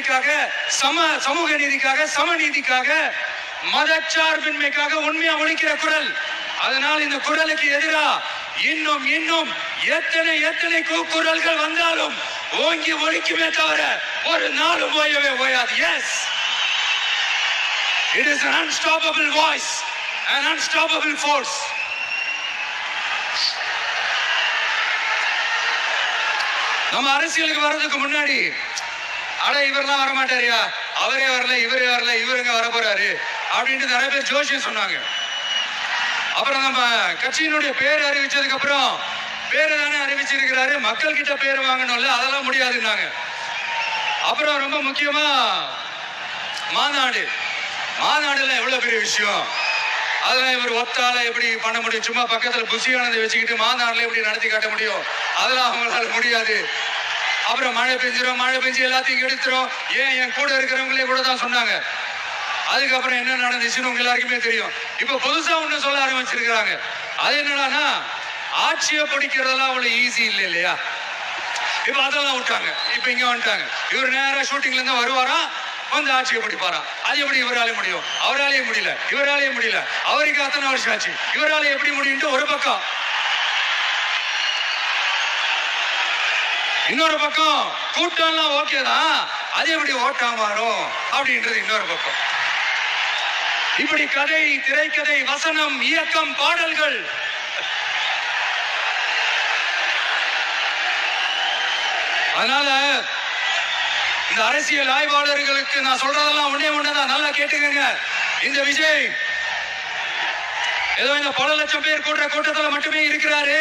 உரிமைக்காக சம சமூக நீதிக்காக சமநீதிக்காக மதச்சார்பின்மைக்காக உண்மையா ஒழிக்கிற குரல். அதனால் இந்த குரலுக்கு எதிராக இன்னும் இன்னும் எத்தனை எத்தனை கூக்குரல்கள் வந்தாலும் ஓங்கி ஒழிக்குமே தவிர ஒரு நாளும் ஓயவே ஓயாது. Yes it is an unstoppable voice an unstoppable force. நம்ம அரசியலுக்கு வர்றதுக்கு முன்னாடி அட இவர்லாம் வர மாட்டாரியா அவரே வரல இவரே வரல இவருங்க வர போறாரு அப்படின்ட்டு நிறைய பேர் ஜோஷியம் சொன்னாங்க. அப்புறம் நம்ம கட்சியினுடைய பேர் அறிவிச்சதுக்கு அப்புறம் பேரை தானே அறிவிச்சிருக்கிறாரு. மக்கள் கிட்ட பேர் வாங்கணும்ல அதெல்லாம் முடியாதுன்னாங்க. அப்புறம் ரொம்ப முக்கியமா மாநாடு. மாநாடுல எவ்வளவு பெரிய விஷயம். அதெல்லாம் இவர் ஒத்தால எப்படி பண்ண முடியும்? சும்மா பக்கத்துல புசியானதை வச்சுக்கிட்டு மாநாடுல எப்படி நடத்தி காட்ட முடியும்? அதெல்லாம் அவங்களால முடியாது. அப்புறம் மழை பெஞ்சிரும் மழை பெஞ்சு எல்லாத்தையும் எடுத்துரும் ஏன் என் கூட இருக்கிறவங்களே கூட தான் சொன்னாங்க? அதுக்கப்புறம் என்ன நடந்துச்சுன்னு உங்க எல்லாருக்குமே தெரியும். இப்ப புதுசா ஒண்ணு சொல்ல ஆரம்பிச்சிருக்கிறாங்க. அது என்னடான்னா ஆட்சியை பிடிக்கிறதெல்லாம் அவ்வளவு ஈஸி இல்லை இல்லையா? இப்ப அதெல்லாம் விட்டாங்க. இப்ப இங்க வந்துட்டாங்க. இவர் நேரா ஷூட்டிங்ல இருந்து வருவாராம் வந்து ஆட்சியை பிடிப்பாராம் அது எப்படி இவராலே முடியும்? அவராலேயே முடியல. இவராலேயே முடியல. அவருக்கு அத்தனை வருஷம் ஆச்சு. இவராலே எப்படி முடியும்ட்டு ஒரு பக்கம். இன்னொரு பக்கம் கூட்டம்லாம் ஓகே தான். அது எப்படி ஓட்டா மாறும் அப்படின்றது இன்னொரு பக்கம். இப்படி கதை திரைக்கதை வசனம் இயக்கம் பாடல்கள். அதனால இந்த அரசியல் ஆய்வாளர்களுக்கு நான் சொல்றதெல்லாம் ஒன்னே ஒண்ணுதான் நல்லா கேட்டுக்கங்க. இந்த விஜய் ஏதோ இந்த பல லட்சம் பேர் கூட்டுற கூட்டத்துல மட்டுமே இருக்கிறாரு.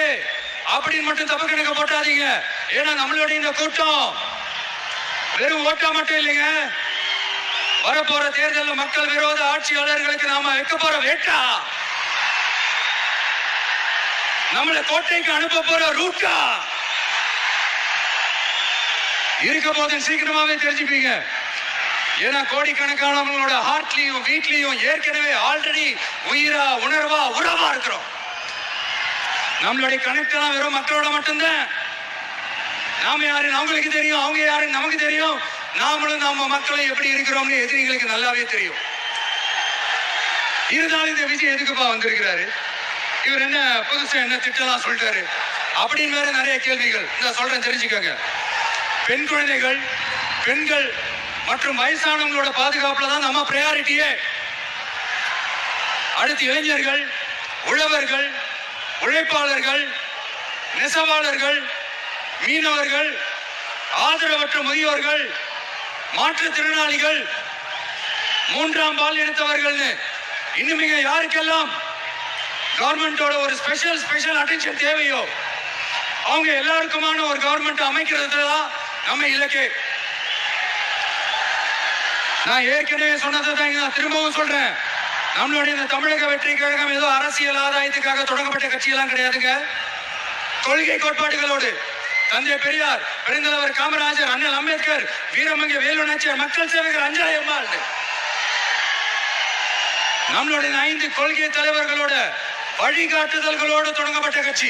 அப்படின்னு மட்டும் தப்பு கணக்க போட்டாதீங்க. ஏன்னா நம்மளுடைய இந்த கூட்டம் வெறும் ஓட்டா மட்டும் இல்லைங்க. வரப்போற தேர்தலில் மக்கள் விரோத ஆட்சியாளர்களுக்கு நாம வைக்க போற வேட்டா. நம்மளை கோட்டைக்கு அனுப்ப போற ரூட்டா. இருக்க போது சீக்கிரமாவே தெரிஞ்சுப்பீங்க. ஏன்னா கோடிக்கணக்கானவங்களோட ஹார்ட்லயும் வீட்லயும் ஏற்கனவே ஆல்ரெடி உயிரா உணர்வா உறவா இருக்கிறோம். நம்மளுடைய கணக்கெல்லாம் வெறும் மக்களோட மட்டும்தான். நாம யாரு? அவங்களுக்கு தெரியும். அவங்க யாருன்னு நமக்கு தெரியும். நாமளும் நம்ம மக்களும் எப்படி இருக்கிறோம்னு எதிரிகளுக்கு நல்லாவே தெரியும். இருந்தாலும் இந்த விஜய் எதுக்குப்பா வந்திருக்கிறாரு? இவர் என்ன புதுசு என்ன திட்டலாம் சொல்லிட்டாரு? அப்படின்னு வேற நிறைய கேள்விகள். இந்த சொல்றேன் தெரிஞ்சுக்கோங்க. பெண் குழந்தைகள் பெண்கள் மற்றும் வயசானவங்களோட பாதுகாப்புல தான் நம்ம ப்ரையாரிட்டியே அடுத்து இளைஞர்கள் உழவர்கள் உழைப்பாளர்கள் நெசவாளர்கள் மீனவர்கள் ஆதரவற்ற முதியோர்கள் மாற்றுத்திறனாளிகள் மூன்றாம் பால் எடுத்தவர்கள் இன்னும் இங்க யாருக்கெல்லாம் கவர்மெண்டோட ஒரு ஸ்பெஷல் ஸ்பெஷல் அட்டென்ஷன் தேவையோ அவங்க எல்லாருக்குமான ஒரு கவர்மெண்ட் அமைக்கிறதுல தான் நம்ம இலக்கு. நான் ஏற்கனவே சொன்னதை தான் நான் திரும்பவும் சொல்றேன். நம்மளுடைய இந்த தமிழக வெற்றி கழகம் ஏதோ அரசியல் ஆதாயத்துக்காக தொடங்கப்பட்ட கட்சியெல்லாம் கிடையாதுங்க. கொள்கை கோட்பாடுகளோடு தந்தை பெரியார் பெருந்தலைவர் காமராஜர் அண்ணல் அம்பேத்கர் வீரமங்க வேலுநாச்சியார் மக்கள் சேவகர் அஞ்சலி அம்மாள். நம்மளுடைய ஐந்து கொள்கை தலைவர்களோட வழிகாட்டுதல்களோடு தொடங்கப்பட்ட கட்சி.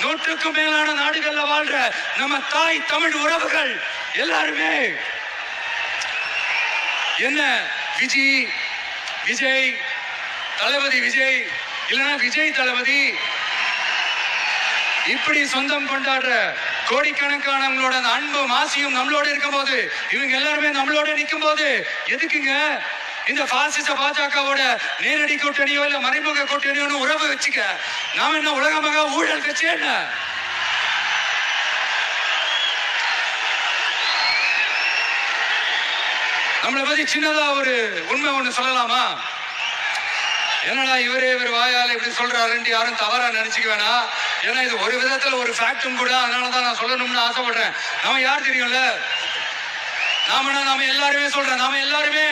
நூற்றுக்கும் மேலான நாடுகள்ல வாழ்ற நம்ம தாய் தமிழ் உறவுகள் எல்லாருமே. என்ன விஜய் விஜய் தளபதி விஜய் இல்லைன்னா விஜய் தளபதி. இப்படி சொந்தம் கொண்டாடுற கோடிக்கணக்கானவங்களோட அன்பும் ஆசையும் நம்மளோட இருக்கும் போது இவங்க எல்லாருமே நம்மளோட நிற்கும் போது எதுக்குங்க? இந்த பாசிச பாஜகவோட நேரடி கூட்டணியோ இல்ல மறைமுக கூட்டணியோன்னு உறவு வச்சுக்க நாம என்ன உலகமாக ஊழல் கட்சி என்ன? நம்மளை பத்தி சின்னதா ஒரு உண்மை ஒண்ணு சொல்லலாமா? என்னடா இவரே இவர் வாயால் இப்படி சொல்றாருன்ட்டு யாரும் தவறா நினைச்சுக்க வேணாம் ஏன்னா இது ஒரு விதத்துல ஒரு ஃபேக்டும் கூட அதனால தான் நான் சொல்லணும்னு ஆசைப்படுறேன். நாம யார் தெரியும்ல? நாமனா நாம எல்லாருமே சொல்றேன் நாம எல்லாருமே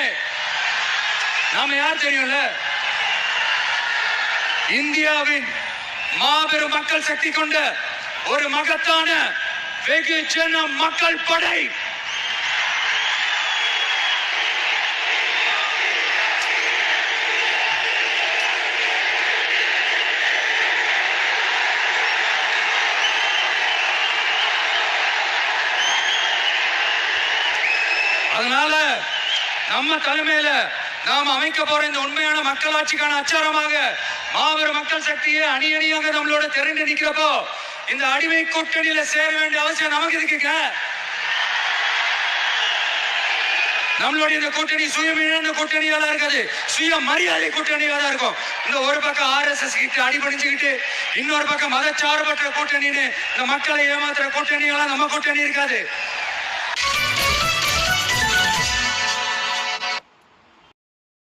நாம யார் தெரியும்ல? இந்தியாவின் மாபெரும் மக்கள் சக்தி கொண்ட ஒரு மகத்தான வெகுஜன மக்கள் படை. அதனால நம்ம தலைமையில நாம் அமைக்க போற இந்த உண்மையான மக்களாட்சிக்கான அச்சாரமாக மாபெரும் மக்கள் சக்தியை அணி அணியாக நம்மளோட திரண்டு நிக்கிறப்போ இந்த அடிமை கூட்டணியில சேர வேண்டிய அவசியம் நமக்கு இருக்குங்க நம்மளுடைய இந்த கூட்டணி சுயமீழான கூட்டணியா தான் இருக்காது. சுய மரியாதை கூட்டணியா தான் இருக்கும். இந்த ஒரு பக்கம் ஆர்எஸ்எஸ் கிட்ட அடிபடிஞ்சுக்கிட்டு இன்னொரு பக்கம் மதச்சார்பற்ற கூட்டணின்னு இந்த மக்களை ஏமாத்துற கூட்டணியெல்லாம் நம்ம கூட்டணி இருக்காது.